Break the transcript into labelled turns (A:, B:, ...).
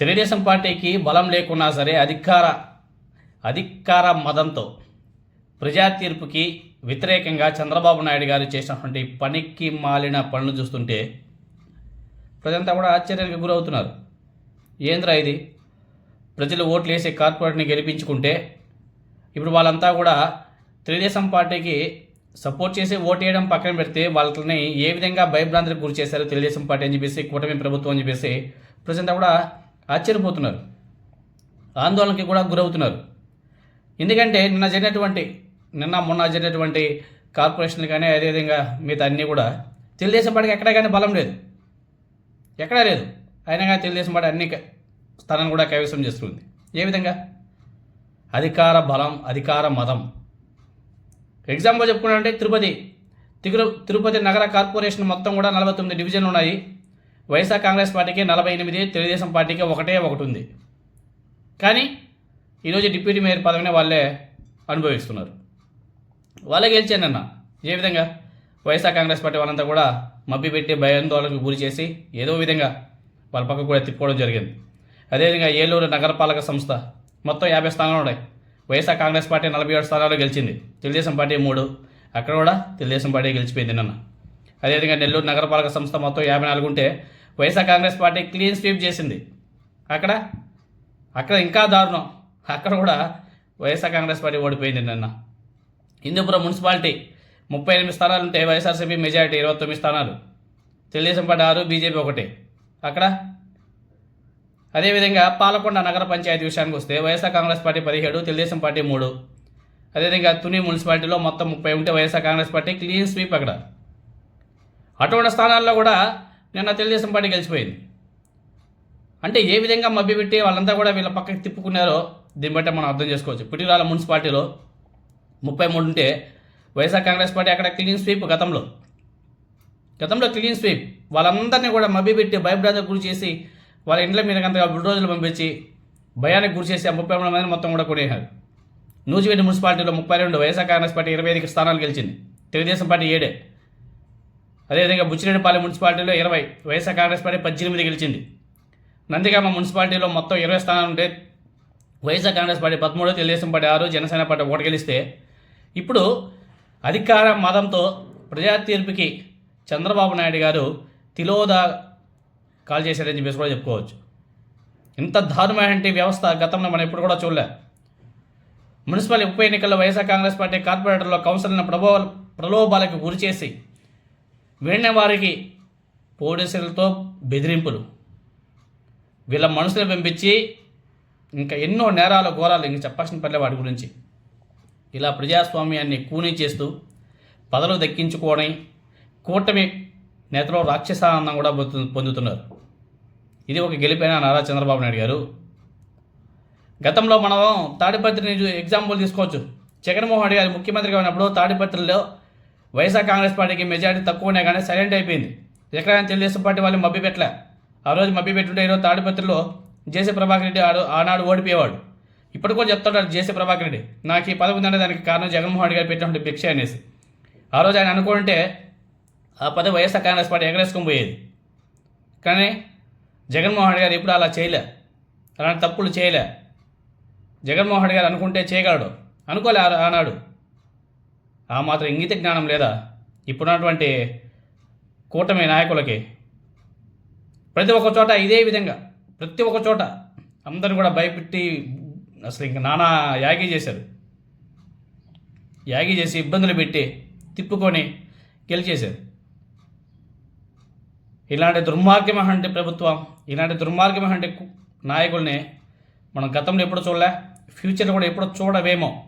A: తెలుగుదేశం పార్టీకి బలం లేకున్నా సరే అధికార అధికార మదంతో ప్రజా తీర్పుకి వ్యతిరేకంగా చంద్రబాబు నాయుడు గారు చేసినటువంటి పనికి మాలిన పనులు చూస్తుంటే ప్రజంతా కూడా ఆశ్చర్యానికి గురవుతున్నారు. ఏంద్రా ఇది? ప్రజలు ఓట్లు వేసి కార్పొరేట్ని గెలిపించుకుంటే ఇప్పుడు వాళ్ళంతా కూడా తెలుగుదేశం పార్టీకి సపోర్ట్ చేసి ఓటు వేయడం పక్కన పెడితే వాళ్ళని ఏ విధంగా భయభ్రాంతికి గురి చేశారు తెలుగుదేశం పార్టీ అని చెప్పేసి కూటమి ప్రభుత్వం అని చెప్పేసి ప్రజంతా కూడా ఆశ్చర్యపోతున్నారు. ఆందోళనకి కూడా గురవుతున్నారు. ఎందుకంటే నిన్న జరిగినటువంటి నిన్న మొన్న జరిగినటువంటి కార్పొరేషన్లు కానీ అదేవిధంగా మిగతా అన్నీ కూడా తెలుగుదేశం పార్టీకి ఎక్కడా కానీ బలం లేదు. ఎక్కడా లేదు. అయినా కానీ తెలుగుదేశం పార్టీ అన్ని స్థానాన్ని కూడా కైవసం చేస్తుంది. ఏ విధంగా? అధికార బలం అధికార మతం. ఎగ్జాంపుల్ చెప్పుకున్నారంటే తిరుపతి తిరు తిరుపతి నగర కార్పొరేషన్ మొత్తం కూడా నలభై తొమ్మిది డివిజన్లు ఉన్నాయి. వైఎస్ఆర్ కాంగ్రెస్ పార్టీకి నలభై ఎనిమిది తెలుగుదేశం పార్టీకి ఒకటే ఒకటి ఉంది కానీ ఈరోజు డిప్యూటీ మేయర్ పదవిని వాళ్ళే అనుభవిస్తున్నారు. వాళ్ళే గెలిచారు నిన్న. ఏ విధంగా? వైఎస్ఆర్ కాంగ్రెస్ పార్టీ వాళ్ళంతా కూడా మబ్బిపెట్టి భయాందోళనకు గురి చేసి ఏదో విధంగా వాళ్ళ పక్కకు కూడా తిప్పుకోవడం జరిగింది. అదేవిధంగా ఏలూరు నగరపాలక సంస్థ మొత్తం యాభై స్థానాలు ఉన్నాయి. వైఎస్ఆర్ కాంగ్రెస్ పార్టీ నలభై ఏడు స్థానాలు గెలిచింది. తెలుగుదేశం పార్టీ మూడు అక్కడ కూడా తెలుగుదేశం పార్టీ గెలిచిపోయింది నిన్న. అదేవిధంగా నెల్లూరు నగరపాలక సంస్థ మొత్తం యాభై నాలుగు ఉంటే YSR Congress party clean sweep చేసింది. అక్కడ? అక్కడ ఇంకా దారుణం. అక్కడ కూడా వైఎస్ఆర్ కాంగ్రెస్ పార్టీ ఓడిపోయింది నిన్న. హిందూపురం మున్సిపాలిటీ ముప్పై ఎనిమిది స్థానాలు ఉంటే వైఎస్ఆర్సీపీ మెజారిటీ ఇరవై తొమ్మిది స్థానాలు. తెలుగుదేశం పార్టీ ఆరు బీజేపీ ఒకటి. అక్కడ? అదేవిధంగా పాలకొండ నగర పంచాయతీ విషయానికి వస్తే వైఎస్ఆర్ కాంగ్రెస్ పార్టీ పదిహేడు తెలుగుదేశం పార్టీ మూడు. అదేవిధంగా తుని మున్సిపాలిటీలో మొత్తం ముప్పై ఉంటే YSR Congress party clean sweep అక్కడ. అటువంటి స్థానాల్లో కూడా నిన్న తెలుగుదేశం పార్టీ గెలిచిపోయింది. అంటే ఏ విధంగా మభ్యపెట్టి వాళ్ళంతా కూడా వీళ్ళ పక్కకి తిప్పుకున్నారో దీన్ని బట్టి మనం అర్థం చేసుకోవచ్చు. పుట్టిరాల మున్సిపాలిటీలో ముప్పై మూడు ఉంటే వైఎస్ఆర్ కాంగ్రెస్ పార్టీ అక్కడ క్లీన్ స్వీప్ గతంలో. గతంలో క్లీన్ స్వీప్ వాళ్ళందరినీ కూడా మభ్యపెట్టి భయభ్రాంతకు గురి చేసి వాళ్ళ ఇండ్ల మీద అంతగా బుల్డోజులు పంపించి భయానికి గురి చేసి ఆ ముప్పై మూడు మంది మొత్తం కూడా కొనేశారు నూజివీడి మున్సిపాలిటీలో ముప్పై రెండు వైఎస్ఆర్ కాంగ్రెస్ పార్టీ ఇరవై ఐదుకి స్థానాలు గెలిచింది. తెలుగుదేశం పార్టీ ఏడే. అదేవిధంగా బుచ్చిరెడ్డిపాలెం మున్సిపాలిటీలో ఇరవై వైఎస్ఆర్ కాంగ్రెస్ పార్టీ పద్దెనిమిది గెలిచింది. నందిగామ మున్సిపాలిటీలో మొత్తం ఇరవై స్థానాలు ఉంటే వైఎస్ఆర్ కాంగ్రెస్ పార్టీ పదమూడు తెలుగుదేశం పార్టీ ఆరు జనసేన పార్టీ ఒకటి గెలిస్తే ఇప్పుడు అధికార మదంతో ప్రజా తీర్పుకి చంద్రబాబు నాయుడు గారు తిలోదా కాల్ చేశారని చెప్పేసి కూడా చెప్పుకోవచ్చు. ఇంత దారుణమైనటువంటి వ్యవస్థ గతంలో మనం ఎప్పుడు కూడా చూడలే. మున్సిపల్ ఉప ఎన్నికల్లో వైఎస్ఆర్ కాంగ్రెస్ పార్టీ కార్పొరేటర్లో కౌన్సిల్ని ప్రభావ ప్రలోభాలకు గురి చేసి వారికి పోలీసులతో బెదిరింపులు. వీళ్ళ మనుషులు పంపించి ఇంకా ఎన్నో నేరాలు ఘోరాలు ఇంక చెప్పాల్సిన పర్లే వాటి గురించి. ఇలా ప్రజాస్వామ్యాన్ని కూనీ చేస్తూ పదవులు దక్కించుకోవడం కూటమి నేతలు రాక్షసానందం కూడా పొందు- పొందుతున్నారు. ఇది ఒక గెలిపైన నారా చంద్రబాబు నాయుడు గారు. గతంలో మనం తాడిపత్రిని ఎగ్జాంపుల్ తీసుకోవచ్చు. జగన్మోహన్ రెడ్డి గారు ముఖ్యమంత్రిగా ఉన్నప్పుడు తాడిపత్రిలో వైఎస్ఆర్ కాంగ్రెస్ పార్టీకి మెజారిటీ తక్కువనే కానీ సైలెంట్ అయిపోయింది. ఎక్కడైనా తెలుగుదేశం పార్టీ వాళ్ళు మబ్బి పెట్టలే ఆ రోజు మభ్య పెట్టుంటే ఈరోజు తాడిపత్రిలో జేసీ ప్రభాకర్ రెడ్డి ఆడు ఆనాడు ఓడిపోయేవాడు. ఇప్పుడు కూడా చెప్తాడు జేసీ ప్రభాకర్ రెడ్డి. నాకు ఈ పదవి ఉందంటే దానికి కారణం జగన్మోహన్ రెడ్డి గారు పెట్టినటువంటి భిక్ష అనేసి. ఆ రోజు ఆయన అనుకుంటే ఆ పదవి వైఎస్ఆర్ కాంగ్రెస్ పార్టీ ఎగరేసుకొని పోయేది. కానీ జగన్మోహన్ రెడ్డి గారు ఇప్పుడు అలా చేయలే. అలాంటి తప్పులు చేయలే. జగన్మోహన్ రెడ్డి గారు అనుకుంటే చేయగలడు. అనుకోలే ఆనాడు. ఆ మాత్రం ఇంగిత జ్ఞానం లేదా? ఇప్పుడున్నటువంటి కూటమి నాయకులకి ప్రతి ఒక్క చోట ఇదే విధంగా ప్రతి ఒక్క చోట అందరిని కూడా భయపెట్టి అసలు ఇంక నానా యాగి చేశారు. యాగి చేసి ఇబ్బందులు పెట్టి తిప్పుకొని గెలిచేశారు. ఇలాంటి దుర్మార్గమైనటువంటి ప్రభుత్వం ఇలాంటి దుర్మార్గమైనటువంటి నాయకుల్ని మనం గతంలో ఎప్పుడు చూడలే ఫ్యూచర్లో కూడా ఎప్పుడు చూడవేమో.